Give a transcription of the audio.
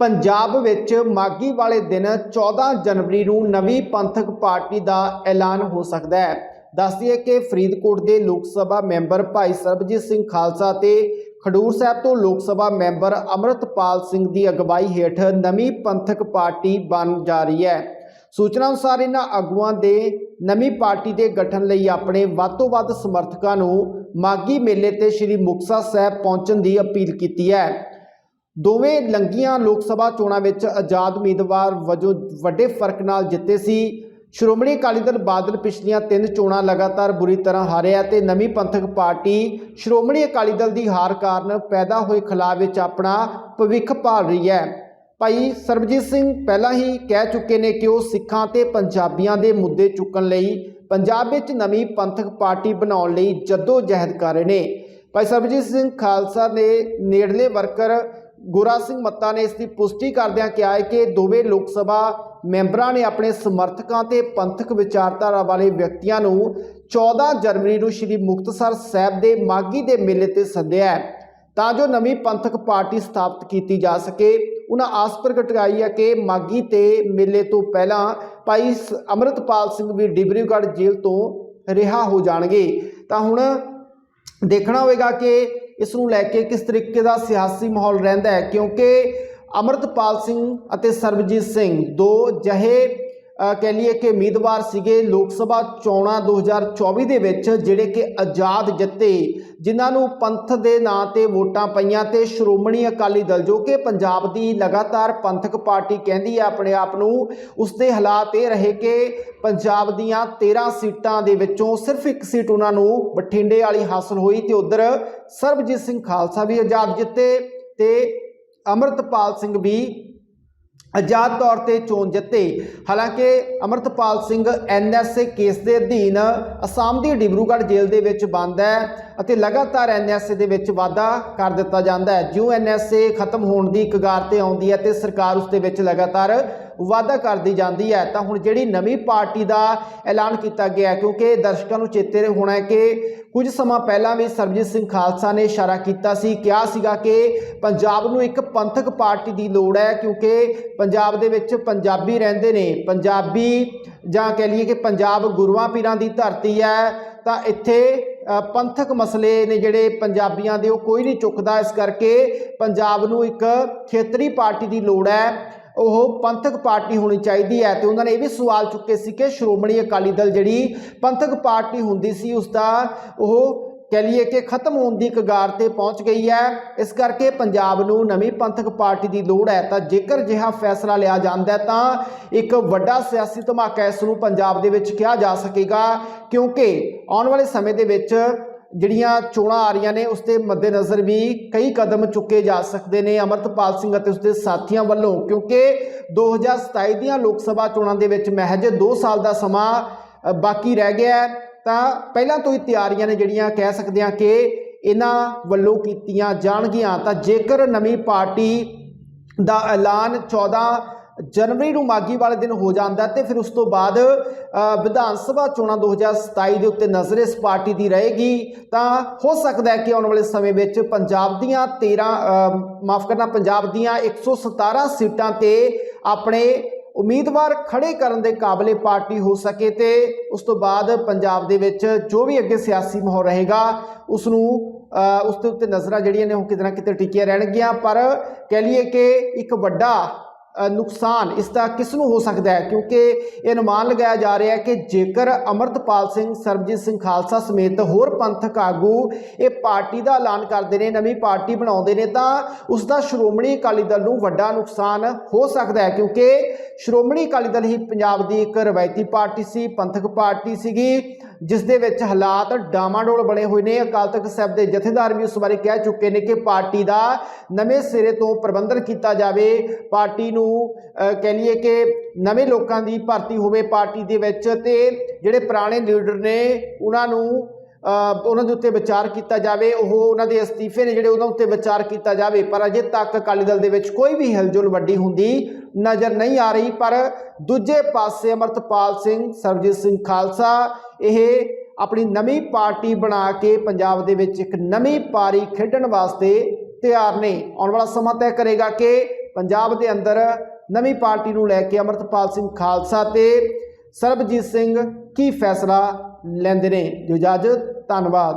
ਪੰਜਾਬ ਵਿੱਚ ਮਾਗੀ ਵਾਲੇ ਦਿਨ 14 ਜਨਵਰੀ ਨੂੰ ਨਵੀਂ ਪੰਥਕ ਪਾਰਟੀ ਦਾ ਐਲਾਨ ਹੋ ਸਕਦਾ ਹੈ। ਦੱਸਦੀਏ ਕਿ ਫਰੀਦਕੋਟ ਦੇ ਲੋਕ ਸਭਾ ਮੈਂਬਰ ਭਾਈ ਸਰਬਜੀਤ ਸਿੰਘ ਖਾਲਸਾ ਤੇ ਖਡੂਰ ਸਾਹਿਬ ਤੋਂ ਲੋਕ ਸਭਾ ਮੈਂਬਰ ਅਮਰਤਪਾਲ ਸਿੰਘ ਦੀ ਅਗਵਾਈ ਹੇਠ ਨਵੀਂ ਪੰਥਕ ਪਾਰਟੀ ਬਣ ਜਾ ਰਹੀ ਹੈ। ਸੂਚਨਾ ਅਨੁਸਾਰ ਇਹਨਾਂ ਆਗੂਆਂ ਦੇ ਨਵੀਂ ਪਾਰਟੀ ਦੇ ਗਠਨ ਲਈ ਆਪਣੇ ਵੱਧ ਤੋਂ ਵੱਧ ਸਮਰਥਕਾਂ ਨੂੰ ਮਾਗੀ ਮੇਲੇ ਤੇ ਸ੍ਰੀ ਮੁਕਤਸਰ ਸਾਹਿਬ ਪਹੁੰਚਣ ਦੀ ਅਪੀਲ ਕੀਤੀ ਹੈ। ਦੋਵੇਂ ਲੰਗੀਆਂ ਲੋਕ ਸਭਾ ਚੋਣਾਂ ਵਿੱਚ ਆਜ਼ਾਦ ਉਮੀਦਵਾਰ ਵਜੋਂ ਵੱਡੇ ਫ਼ਰਕ ਨਾਲ ਜਿੱਤੇ ਸੀ। ਸ਼੍ਰੋਮਣੀ ਅਕਾਲੀ ਦਲ ਬਾਦਲ ਪਿਛਲੀਆਂ ਤਿੰਨ ਚੋਣਾਂ ਲਗਾਤਾਰ ਬੁਰੀ ਤਰ੍ਹਾਂ ਹਾਰਿਆ ਤੇ ਨਵੀਂ ਪੰਥਕ ਪਾਰਟੀ ਸ਼੍ਰੋਮਣੀ ਅਕਾਲੀ ਦਲ ਦੀ ਹਾਰ ਕਾਰਨ ਪੈਦਾ ਹੋਏ ਖਲਾਅ ਵਿੱਚ ਆਪਣਾ ਭਵਿੱਖ ਭਾਲ ਰਹੀ ਹੈ। ਭਾਈ ਸਰਬਜੀਤ ਸਿੰਘ ਪਹਿਲਾਂ ਹੀ ਕਹਿ ਚੁੱਕੇ ਨੇ ਕਿ ਉਹ ਸਿੱਖਾਂ ਤੇ ਪੰਜਾਬੀਆਂ ਦੇ ਮੁੱਦੇ ਚੁੱਕਣ ਲਈ ਪੰਜਾਬ ਵਿੱਚ ਨਵੀਂ ਪੰਥਕ ਪਾਰਟੀ ਬਣਾਉਣ ਲਈ ਜੱਦੋ ਜਹਿਦ ਕਰ ਰਹੇ ਨੇ। ਭਾਈ ਸਰਬਜੀਤ ਸਿੰਘ ਖਾਲਸਾ ਦੇ ਨੇੜਲੇ ਵਰਕਰ ਗੋਰਾ ਸਿੰਘ ਮੱਤਾ ਨੇ ਇਸ ਦੀ ਪੁਸ਼ਟੀ ਕਰਦਿਆਂ ਕਿਹਾ ਹੈ ਕਿ ਦੋਵੇਂ ਲੋਕ ਸਭਾ ਮੈਂਬਰਾਂ ਨੇ ਆਪਣੇ ਸਮਰਥਕਾਂ ਤੇ ਪੰਥਕ ਵਿਚਾਰਧਾਰਾ ਵਾਲੇ ਵਿਅਕਤੀਆਂ ਨੂੰ 14 ਜਨਵਰੀ ਨੂੰ ਸ੍ਰੀ ਮੁਕਤਸਰ ਸਾਹਿਬ ਦੇ ਮਾਗੀ ਦੇ ਮੇਲੇ ਤੇ ਸੱਦਿਆ ਹੈ, ਤਾਂ ਜੋ ਨਵੀਂ ਪੰਥਕ ਪਾਰਟੀ ਸਥਾਪਿਤ ਕੀਤੀ ਜਾ ਸਕੇ। ਉਹਨਾਂ ਆਸ ਪ੍ਰਗਟਾਈ ਹੈ ਕਿ ਮਾਗੀ ਤੇ ਮੇਲੇ ਤੋਂ ਪਹਿਲਾਂ ਭਾਈ ਸ- ਅੰਮ੍ਰਿਤਪਾਲ ਸਿੰਘ ਵੀ ਡਿਬਰੀਗੜ੍ਹ ਜੇਲ੍ਹ ਤੋਂ ਰਿਹਾ ਹੋ ਜਾਣਗੇ। ਤਾਂ ਹੁਣ ਦੇਖਣਾ ਹੋਵੇਗਾ ਕਿ ਇਸ ਨੂੰ ਲੈ ਕੇ ਕਿਸ ਤਰੀਕੇ ਦਾ ਸਿਆਸੀ ਮਾਹੌਲ ਰਹਿੰਦਾ ਹੈ? ਕਿਉਂਕਿ ਅਮਰਤਪਾਲ ਸਿੰਘ ਅਤੇ ਸਰਬਜੀਤ ਸਿੰਘ ਦੋ ਜਹੇ ਕਹਿ ਲਈਏ ਕਿ ਉਮੀਦਵਾਰ ਸੀਗੇ ਲੋਕ ਸਭਾ ਚੋਣਾਂ 2024 ਦੇ ਵਿੱਚ, ਜਿਹੜੇ ਕਿ ਆਜ਼ਾਦ ਜਿੱਤੇ, ਜਿਨ੍ਹਾਂ ਨੂੰ ਪੰਥ ਦੇ ਨਾਂ ਤੇ ਵੋਟਾਂ ਪਈਆਂ ਤੇ ਸ਼੍ਰੋਮਣੀ ਅਕਾਲੀ ਦਲ, ਜੋ ਕਿ ਪੰਜਾਬ ਦੀ ਲਗਾਤਾਰ ਪੰਥਕ ਪਾਰਟੀ ਕਹਿੰਦੀ ਹੈ ਆਪਣੇ ਆਪ ਨੂੰ ਉਸ ਦੇ ਹਾਲਾਤ ਇਹ ਰਹੇ ਕਿ ਪੰਜਾਬ ਦੀਆਂ 13 ਸੀਟਾਂ ਦੇ ਵਿੱਚੋਂ ਸਿਰਫ ਇੱਕ ਸੀਟ ਉਹਨਾਂ ਨੂੰ ਬਠਿੰਡੇ ਵਾਲੀ ਹਾਸਲ ਹੋਈ ਤੇ ਉਧਰ ਸਰਬਜੀਤ ਸਿੰਘ ਖਾਲਸਾ ਵੀ ਆਜ਼ਾਦ ਜਿੱਤੇ ਤੇ ਅਮਰਤਪਾਲ ਸਿੰਘ ਵੀ ਆਜ਼ਾਦ ਤੌਰ ਤੇ ਚੋਣ ਜਿੱਤੇ। ਹਾਲਾਂਕਿ ਅਮਰਤਪਾਲ ਸਿੰਘ ਐਨਐਸਏ ਕੇਸ ਦੇ ਅਧੀਨ ਅਸਾਮ ਦੀ ਡਿਬਰੂਗੜ੍ਹ ਜੇਲ੍ਹ ਦੇ ਵਿੱਚ ਬੰਦ ਹੈ। ਅਤੇ ਲਗਾਤਾਰ ਐਨਐਸਏ ਦੇ ਵਿੱਚ ਵਾਧਾ ਕਰ ਦਿੱਤਾ ਜਾਂਦਾ ਹੈ। ਜਿਉਂ ਐਨਐਸਏ ਖਤਮ ਹੋਣ ਦੀ ਕਗਾਰ ਤੇ ਆਉਂਦੀ ਹੈ ਤੇ ਸਰਕਾਰ ਉਸ ਦੇ ਵਿੱਚ ਲਗਾਤਾਰ ਵਾਧਾ ਕਰਦੀ ਜਾਂਦੀ ਹੈ, ਤਾਂ ਹੁਣ ਜਿਹੜੀ ਨਵੀਂ ਪਾਰਟੀ ਦਾ ਐਲਾਨ ਕੀਤਾ ਗਿਆ ਕਿਉਂਕਿ ਦਰਸ਼ਕਾਂ ਨੂੰ ਚੇਤੇ ਹੋਣਾ ਹੈ ਕਿ ਕੁਝ ਸਮਾਂ ਪਹਿਲਾਂ ਵੀ ਸਰਬਜੀਤ ਸਿੰਘ ਖਾਲਸਾ ਨੇ ਇਸ਼ਾਰਾ ਕੀਤਾ ਸੀ। ਕਿਹਾ ਸੀਗਾ ਕਿ ਪੰਜਾਬ ਨੂੰ ਇੱਕ ਪੰਥਕ ਪਾਰਟੀ ਦੀ ਲੋੜ ਹੈ, ਕਿਉਂਕਿ ਪੰਜਾਬ ਦੇ ਵਿੱਚ ਪੰਜਾਬੀ ਰਹਿੰਦੇ ਨੇ। ਪੰਜਾਬੀ ਜਾਂ ਕਹਿ ਲਈਏ ਕਿ ਪੰਜਾਬ ਗੁਰੂਆਂ ਪੀਰਾਂ ਦੀ ਧਰਤੀ ਹੈ ਤਾਂ ਇੱਥੇ ਪੰਥਕ ਮਸਲੇ ਨੇ ਜਿਹੜੇ ਪੰਜਾਬੀਆਂ ਦੇ ਉਹ ਕੋਈ ਨਹੀਂ ਚੁੱਕਦਾ। ਇਸ ਕਰਕੇ ਪੰਜਾਬ ਨੂੰ ਇੱਕ ਖੇਤਰੀ ਪਾਰਟੀ ਦੀ ਲੋੜ ਹੈ। ਉਹ ਪੰਥਕ ਪਾਰਟੀ ਹੋਣੀ ਚਾਹੀਦੀ ਹੈ। ਤੇ ਉਹਨਾਂ ਨੇ ਇਹ ਵੀ ਸਵਾਲ ਚੁੱਕੇ ਸੀ ਕਿ ਸ਼੍ਰੋਮਣੀ ਅਕਾਲੀ ਦਲ ਜਿਹੜੀ ਪੰਥਕ ਪਾਰਟੀ ਹੁੰਦੀ ਸੀ ਉਸ ਦਾ ਉਹ ਕਹਿ ਲਈਏ ਕਿ ਖਤਮ ਹੋਣ ਦੀ ਕਗਾਰ ਤੇ ਪਹੁੰਚ ਗਈ ਹੈ। ਇਸ ਕਰਕੇ ਪੰਜਾਬ ਨੂੰ ਨਵੀਂ ਪੰਥਕ ਪਾਰਟੀ ਦੀ ਲੋੜ ਹੈ। ਤਾਂ ਜੇਕਰ ਜਿਹਾ ਫੈਸਲਾ ਲਿਆ ਜਾਂਦਾ ਤਾਂ ਇੱਕ ਵੱਡਾ ਸਿਆਸੀ ਧਮਾਕਾ ਇਸ ਨੂੰ ਪੰਜਾਬ ਦੇ ਵਿੱਚ ਕਿਹਾ ਜਾ ਸਕੇਗਾ। ਕਿਉਂਕਿ ਆਉਣ ਵਾਲੇ ਸਮੇਂ ਦੇ ਵਿੱਚ ਜਿਹੜੀਆਂ ਚੋਣਾਂ ਆ ਰਹੀਆਂ ਨੇ, ਉਸ ਦੇ ਮੱਦੇਨਜ਼ਰ ਵੀ ਕਈ ਕਦਮ ਚੁੱਕੇ ਜਾ ਸਕਦੇ ਨੇ ਅਮਰਤਪਾਲ ਸਿੰਘ ਅਤੇ ਉਸਦੇ ਸਾਥੀਆਂ ਵੱਲੋਂ। ਕਿਉਂਕਿ 2027 ਦੀਆਂ ਲੋਕ ਸਭਾ ਚੋਣਾਂ ਦੇ ਵਿੱਚ ਮਹਿਜ 2 ਸਾਲ ਦਾ ਸਮਾਂ ਬਾਕੀ ਰਹਿ ਗਿਆ ਹੈ। ਤਾਂ ਪਹਿਲਾਂ ਤੋਂ ਹੀ ਤਿਆਰੀਆਂ ਨੇ ਜਿਹੜੀਆਂ ਕਹਿ ਸਕਦੇ ਹਾਂ ਕਿ ਇਹਨਾਂ ਵੱਲੋਂ ਕੀਤੀਆਂ ਜਾਣਗੀਆਂ। ਤਾਂ ਜੇਕਰ ਨਵੀਂ ਪਾਰਟੀ ਦਾ ਐਲਾਨ 14 ਜਨਵਰੀ ਨੂੰ ਮਾਗੀ ਵਾਲੇ ਦਿਨ ਹੋ ਜਾਂਦਾ ਤੇ ਫਿਰ ਉਸ ਤੋਂ ਬਾਅਦ ਵਿਧਾਨ ਸਭਾ ਚੋਣਾਂ 2027 ਦੇ ਉੱਤੇ ਨਜ਼ਰ ਇਸ ਪਾਰਟੀ ਦੀ ਰਹੇਗੀ, ਤਾਂ ਹੋ ਸਕਦਾ ਹੈ ਕਿ ਆਉਣ ਵਾਲੇ ਸਮੇਂ ਵਿੱਚ ਪੰਜਾਬ ਦੀਆਂ 13 ਮਾਫ ਕਰਨਾ, ਪੰਜਾਬ ਦੀਆਂ 117 ਸੀਟਾਂ ਤੇ ਆਪਣੇ ਉਮੀਦਵਾਰ ਖੜੇ ਕਰਨ ਦੇ ਕਾਬਲੇ ਪਾਰਟੀ ਹੋ ਸਕੇ ਤੇ ਉਸ ਤੋਂ ਬਾਅਦ ਪੰਜਾਬ ਦੇ ਵਿੱਚ ਜੋ ਵੀ ਅੱਗੇ ਸਿਆਸੀ ਮਾਹੌਲ ਰਹੇਗਾ, ਉਸ ਨੂੰ ਉਸ ਦੇ ਉੱਤੇ ਨਜ਼ਰਾਂ ਜਿਹੜੀਆਂ ਨੇ ਉਹ ਕਿਤੇ ਨਾ ਕਿਤੇ ਟਿਕੀਆਂ ਰਹਿਣਗੀਆਂ। ਪਰ ਕਹਿ ਲਈਏ ਕਿ ਇੱਕ ਵੱਡਾ ਨੁਕਸਾਨ ਇਸ ਦਾ ਕਿਸ ਨੂੰ ਹੋ ਸਕਦਾ ਹੈ? ਕਿਉਂਕਿ ਇਹ ਅਨੁਮਾਨ ਲਗਾਇਆ ਜਾ ਰਿਹਾ ਹੈ ਕਿ ਜੇਕਰ ਅਮਰਤਪਾਲ ਸਿੰਘ, ਸਰਬਜੀਤ ਸਿੰਘ ਖਾਲਸਾ ਸਮੇਤ ਹੋਰ ਪੰਥਕ ਆਗੂ ਇਹ ਪਾਰਟੀ ਦਾ ਐਲਾਨ ਕਰਦੇ ਨੇ, ਨਵੀਂ ਪਾਰਟੀ ਬਣਾਉਂਦੇ ਨੇ, ਤਾਂ ਉਸ ਦਾ ਸ਼੍ਰੋਮਣੀ ਅਕਾਲੀ ਦਲ ਨੂੰ ਵੱਡਾ ਨੁਕਸਾਨ ਹੋ ਸਕਦਾ ਹੈ। ਕਿਉਂਕਿ ਸ਼੍ਰੋਮਣੀ ਅਕਾਲੀ ਦਲ ਹੀ ਪੰਜਾਬ ਦੀ ਇੱਕ ਰਵਾਇਤੀ ਪਾਰਟੀ ਸੀ, ਪੰਥਕ ਪਾਰਟੀ ਸੀਗੀ। ਜਿਸ ਦੇ ਵਿੱਚ ਹਾਲਾਤ ਡਾਮਾਡੋਲ ਬਣੇ ਹੋਏ ਨੇ। ਅਕਾਲ ਤਖਤ ਸਾਹਿਬ ਦੇ ਜਥੇਦਾਰ ਵੀ ਉਸ ਬਾਰੇ ਕਹਿ ਚੁੱਕੇ ਨੇ ਕਿ ਪਾਰਟੀ ਦਾ ਨਵੇਂ ਸਿਰੇ ਤੋਂ ਪ੍ਰਬੰਧਨ ਕੀਤਾ ਜਾਵੇ। ਪਾਰਟੀ ਨੂੰ ਕਹਿ ਲਈਏ ਕਿ ਨਵੇਂ ਲੋਕਾਂ ਦੀ ਭਰਤੀ ਹੋਵੇ ਪਾਰਟੀ ਦੇ ਵਿੱਚ ਤੇ ਜਿਹੜੇ ਪੁਰਾਣੇ ਲੀਡਰ ਨੇ, ਉਹਨਾਂ ਨੂੰ ਉਹਨਾਂ ਦੇ ਉੱਤੇ ਵਿਚਾਰ ਕੀਤਾ ਜਾਵੇ, ਉਹ ਉਹਨਾਂ ਦੇ ਅਸਤੀਫੇ ਨੇ ਜਿਹੜੇ ਉਹਨਾਂ ਉੱਤੇ ਵਿਚਾਰ ਕੀਤਾ ਜਾਵੇ, ਪਰ ਅਜੇ ਤੱਕ ਅਕਾਲੀ ਦਲ ਦੇ ਵਿੱਚ ਕੋਈ ਵੀ ਹਿਲਜੁਲ ਵੱਡੀ ਹੁੰਦੀ ਨਜ਼ਰ ਨਹੀਂ ਆ ਰਹੀ। ਪਰ ਦੂਜੇ ਪਾਸੇ ਅਮਰਤਪਾਲ ਸਿੰਘ, ਸਰਬਜੀਤ ਸਿੰਘ ਖਾਲਸਾ, ਇਹ ਆਪਣੀ ਨਵੀਂ ਪਾਰਟੀ ਬਣਾ ਕੇ ਪੰਜਾਬ ਦੇ ਵਿੱਚ ਇੱਕ ਨਵੀਂ ਪਾਰੀ ਖੇਡਣ ਵਾਸਤੇ ਤਿਆਰ ਨੇ। ਆਉਣ ਵਾਲਾ ਸਮਾਂ ਤੈਅ ਕਰੇਗਾ ਕਿ ਪੰਜਾਬ ਦੇ ਅੰਦਰ ਨਵੀਂ ਪਾਰਟੀ ਨੂੰ ਲੈ ਕੇ ਅਮਰਤਪਾਲ ਸਿੰਘ ਖਾਲਸਾ ਤੇ ਸਰਬਜੀਤ ਸਿੰਘ ਕੀ ਫੈਸਲਾ ਲੈਂਦੇ ਨੇ। ਜੋ ਇਜਾਜ਼ਤ ਧੰਨਵਾਦ।